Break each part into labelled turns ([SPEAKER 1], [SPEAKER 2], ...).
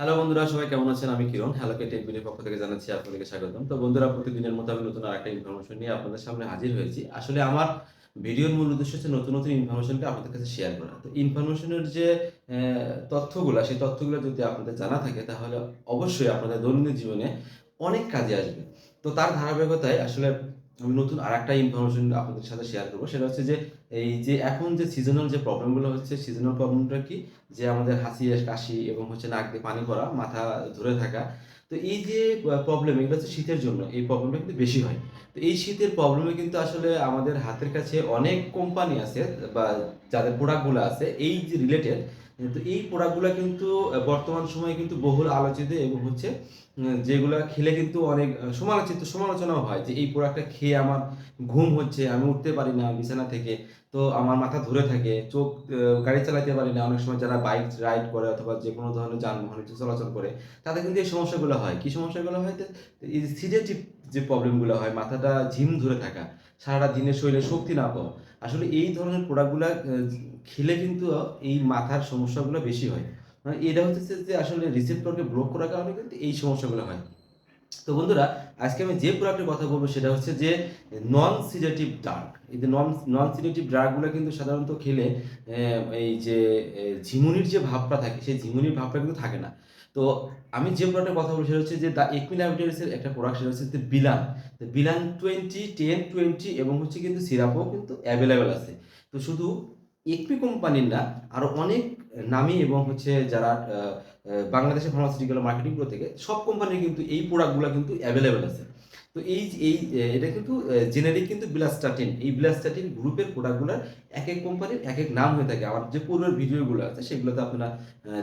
[SPEAKER 1] Hello বন্ধুরা, সবাই কেমন আছেন? আমি কিরণ হ্যালো কে টেক ভিডিওর পক্ষ থেকে জানাচ্ছি আপনাদেরকে স্বাগতম। তো বন্ধুরা, প্রতিদিনের মতো আমি নতুন আরেকটা ইনফরমেশন নিয়ে আপনাদের সামনে হাজির হয়েছি। আসলে আমার ভিডিওর মূল উদ্দেশ্য হচ্ছে নতুন নতুন ইনফরমেশনকে আপনাদের কাছে শেয়ার করা। তো ইনফরমেশনের যে তথ্যগুলো, সেই তথ্যগুলো যদি আপনাদের জানা থাকে, তাহলে অবশ্যই আপনাদের দৈনন্দিন জীবনে অনেক কাজে আসবে। তো তার ধারাবাহিকতায় আসলে আমি নতুন আর একটা ইনফরমেশন আপনাদের সাথে শেয়ার করব। সেটা হচ্ছে যে, এই যে এখন যে সিজনাল যে প্রবলেমগুলো হচ্ছে সিজনাল প্রবলেমটা কি? যে আমাদের হাসি, কাশি এবং হচ্ছে নাক দিয়ে পানি পড়া, মাথা ধরে থাকা। তো এই যে প্রবলেম এগুলো হচ্ছে শীতের জন্য। এই প্রবলেমটা কিন্তু বেশি হয়। তো এই শীতের প্রবলেমে কিন্তু আসলে আমাদের হাতের কাছে অনেক কোম্পানি আছে বা যাদের প্রোডাক্টগুলো আছে, এই যে রিলেটেড তো এই প্রোডাক্টগুলো কিন্তু বর্তমান সময়ে কিন্তু বহুল আলোচিত এবং হচ্ছে যেগুলা খেলে কিন্তু অনেক সমালোচিত, সমালোচনাও হয় যে এই প্রোডাক্টটা খেয়ে আমার ঘুম হচ্ছে, আমি উঠতে পারি না বিছানা থেকে, তো আমার মাথা ধরে থাকে, চোখ গাড়ি চালাতে পারি না। অনেক সময় যারা বাইক রাইড করে অথবা যে কোনো ধরনের যানবাহন চলাচল করে, তাদের কিন্তু এই সমস্যাগুলো হয়। কি সমস্যাগুলো হয়? সিডেটিভ যে প্রবলেমগুলো হয়, মাথাটা ঝিম ধরে থাকা, সারাটা দিনের শরীরে শক্তি না পাওয়া। আসলে এই ধরনের প্রোডাক্টগুলো খেলে কিন্তু এই মাথার সমস্যাগুলো বেশি হয়। মানে এটা হচ্ছে যে আসলে রিসেপ্টরকে ব্লক করার কারণে কিন্তু এই সমস্যাগুলো হয়। তো বন্ধুরা, আজকে আমি যে প্রোডাক্টের কথা বলব সেটা হচ্ছে যে নন সিডেটিভ ড্রাগ এই যে নন নন সিডেটিভ ড্রাগগুলো কিন্তু সাধারণত খেলে এই যে ঝিমুনির যে ভাবটা থাকে, সেই ঝিমুনির ভাবটা কিন্তু থাকে না। তো আমি যে প্রোডাক্টের কথা বলছি হচ্ছে যে দ্য একমিলাইটেরিসের একটা প্রোডাক্ট সেটা হচ্ছে বিলান তো বিলান টোয়েন্টি টেন টোয়েন্টি এবং হচ্ছে কিন্তু সিরাপও কিন্তু অ্যাভেলেবেল আছে। তো শুধু একপি কোম্পানির না আরও অনেক নামি এবং হচ্ছে যারা বাংলাদেশের ফার্মাসিউটিক্যাল মার্কেটিং করে থেকে, সব কোম্পানির কিন্তু এই প্রোডাক্টগুলো কিন্তু অ্যাভেলেবেল আছে। তো এই এই এটা কিন্তু জেনারিক কিন্তু বিলাস্টাটিন এই বিলাস্টাটিন গ্রুপের প্রোডাক্টগুলোর এক এক কোম্পানির এক এক নাম হয়ে থাকে। আমার যে পূর্বের ভিডিওগুলো আছে, সেগুলোতে আপনারা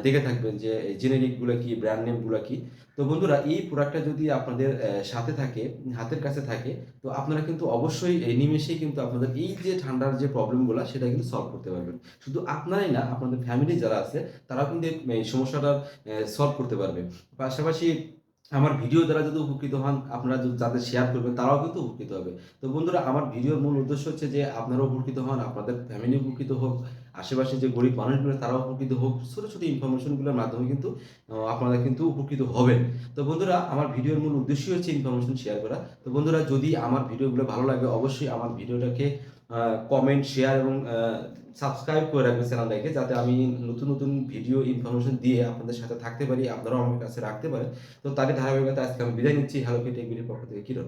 [SPEAKER 1] দেখে থাকবেন যে জেনেরিকগুলো কি ব্র্যান্ড নেমগুলো কি। তো বন্ধুরা, এই প্রোডাক্টটা যদি আপনাদের সাথে থাকে, হাতের কাছে থাকে, তো আপনারা কিন্তু অবশ্যই নিমেষেই কিন্তু আপনাদের এই যে ঠান্ডার যে প্রবলেমগুলো সেটা কিন্তু সলভ করতে পারবেন। শুধু আপনারাই না, আপনাদের ফ্যামিলি যারা আছে, তারাও কিন্তু এই সমস্যাটা সলভ করতে পারবে। পাশাপাশি আমার ভিডিও দ্বারা যদি উপকৃত হন, আপনারা যদি যাদের শেয়ার করবেন, তারাও কিন্তু উপকৃত হবে। তো বন্ধুরা, আমার ভিডিওর মূল উদ্দেশ্য হচ্ছে যে, আপনারাও উপকৃত হন, আপনাদের ফ্যামিলি উপকৃত হোক, আশেপাশে যে গরিব মানুষগুলো, তারাও উপকৃত হোক, ছোটো ছোটো ইনফরমেশনগুলোর মাধ্যমে কিন্তু আপনারা কিন্তু উপকৃত হবেন। তো বন্ধুরা, আমার ভিডিওর মূল উদ্দেশ্যই হচ্ছে ইনফরমেশন শেয়ার করা। তো বন্ধুরা, যদি আমার ভিডিওগুলো ভালো লাগে, অবশ্যই আমার ভিডিওটাকে কমেন্ট শেয়ার এবং সাবস্ক্রাইব করে রাখবেন চ্যানেলটাকে যাতে আমি নতুন নতুন ভিডিও ইনফরমেশন দিয়ে আপনাদের সাথে থাকতে পারি, আপনারাও আমার কাছে রাখতে পারেন। তো তারই ধারাবাহিকতা আজকে আমি বিদায় নিচ্ছি। হ্যালো ফিটেক টেক পক্ষ থেকে কিরণ